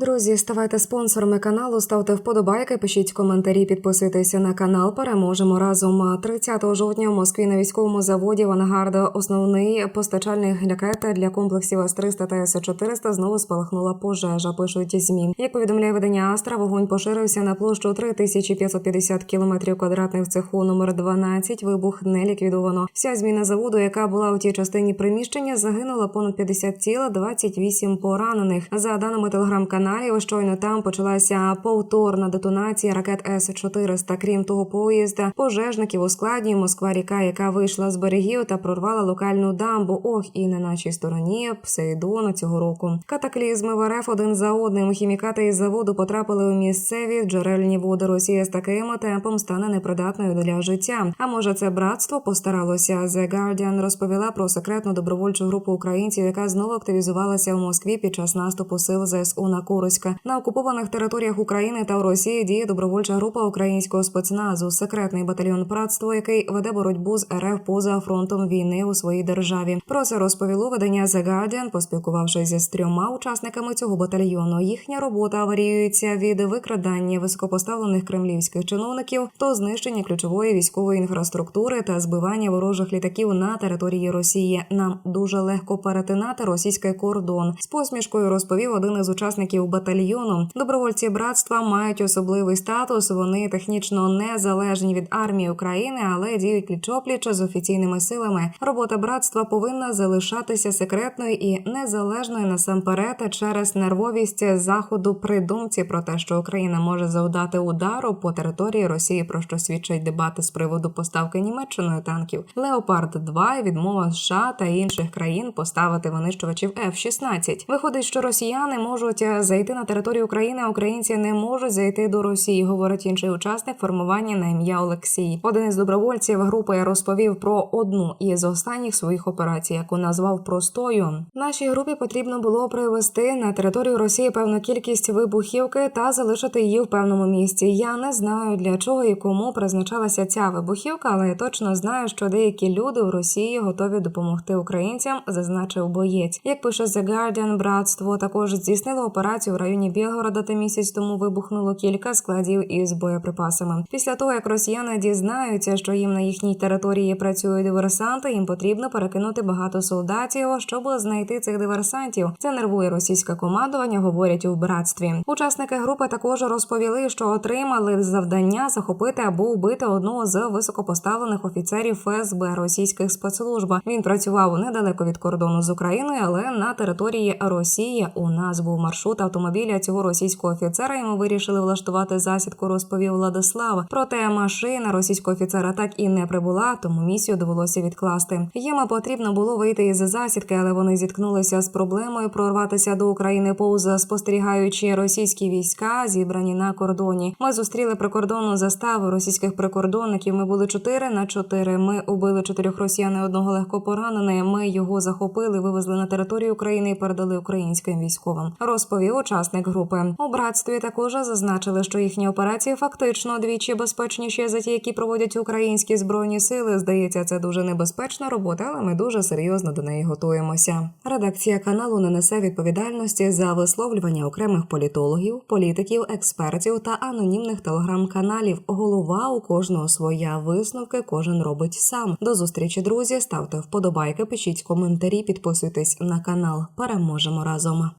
Друзі, ставайте спонсорами каналу, ставте вподобайки, пишіть коментарі, підписуйтеся на канал. Переможемо разом. 30 жовтня в Москві на військовому заводі Вангарда, основний постачальник ракет для комплексів С-300 та С-400 знову спалахнула пожежа. Пишуть змі. Як повідомляє видання Астра, вогонь поширився на площу 3550 кілометрів квадратних цеху номер 12. Вибух не ліквідовано. Вся зміна заводу, яка була у тій частині приміщення, загинула понад 50 тіл, 28 поранених. За даними телеграм-каналів, щойно там почалася повторна детонація ракет С-400. Крім того, поїзда пожежників у складі Москва ріка, яка вийшла з берегів та прорвала локальну дамбу. Ох, і на нашій стороні Псейдона цього року. Катаклізми в РФ один за одним. Хімікати із заводу потрапили у місцеві джерельні води. Росія з таким темпом стане непридатною для життя. А може, це братство постаралося? The Guardian розповіла про секретну добровольчу групу українців, яка знову активізувалася у Москві під час наступу сил ЗСУ на Курська. На окупованих територіях України та Росії діє добровольча група українського спецназу, секретний батальйон братство, який веде боротьбу з РФ поза фронтом війни у своїй державі. Про це розповіло видання The Guardian, поспілкувавшись з трьома учасниками цього батальйону. Їхня робота варіюється від викрадання високопоставлених кремлівських чиновників до знищення ключової військової інфраструктури та збивання ворожих літаків на території Росії. Нам дуже легко перетинати російський кордон. З посмішкою розповів один із учасників батальйону. Добровольці братства мають особливий статус. Вони технічно незалежні від армії України, але діють пліч-опліч з офіційними силами. Робота братства повинна залишатися секретною і незалежною насамперед через нервовість заходу при думці про те, що Україна може завдати удару по території Росії, про що свідчать дебати з приводу поставки Німеччиною танків Леопард 2 і відмова США та інших країн поставити винищувачів F-16. Виходить, що росіяни можуть е, зайти на територію України, українці не можуть зайти до Росії. Говорить інший учасник формування на ім'я Олексій. Один із добровольців групи розповів про одну із останніх своїх операцій, яку назвав простою. Нашій групі потрібно було привезти на територію Росії певну кількість вибухівки та залишити її в певному місці. Я не знаю для чого і кому призначалася ця вибухівка, але я точно знаю, що деякі люди в Росії готові допомогти українцям, зазначив боєць. Як пише The Guardian, братство також здійснило операцію в районі Білгорода та місяць тому вибухнуло кілька складів із боєприпасами. Після того як росіяни дізнаються, що їм на їхній території працюють диверсанти, їм потрібно перекинути багато солдатів, щоб знайти цих диверсантів. Це нервує російське командування, говорять у братстві. Учасники групи також розповіли, що отримали завдання захопити або вбити одного з високопоставлених офіцерів ФСБ російських спецслужб. Він працював недалеко від кордону з Україною, але на території Росії у нас був маршрут автомобіля цього російського офіцера. Ми вирішили влаштувати засідку. Розповів Владислав. Проте машина російського офіцера так і не прибула, тому місію довелося відкласти. Їм потрібно було вийти із засідки, але вони зіткнулися з проблемою прорватися до України повз спостерігаючи російські війська, зібрані на кордоні. Ми зустріли прикордонну заставу російських прикордонників. Ми були чотири на чотири. Ми убили чотирьох росіян і одного легко поранений. Ми його захопили, вивезли на територію України і передали українським військовим. Розповів учасник групи. У братстві також зазначили, що їхні операції фактично двічі безпечніші за ті, які проводять українські збройні сили. Здається, це дуже небезпечна робота, але ми дуже серйозно до неї готуємося. Редакція каналу не несе відповідальності за висловлювання окремих політологів, політиків, експертів та анонімних телеграм-каналів. Голова у кожного своя висновки кожен робить сам. До зустрічі, друзі. Ставте вподобайки, пишіть коментарі, підписуйтесь на канал. Переможемо разом.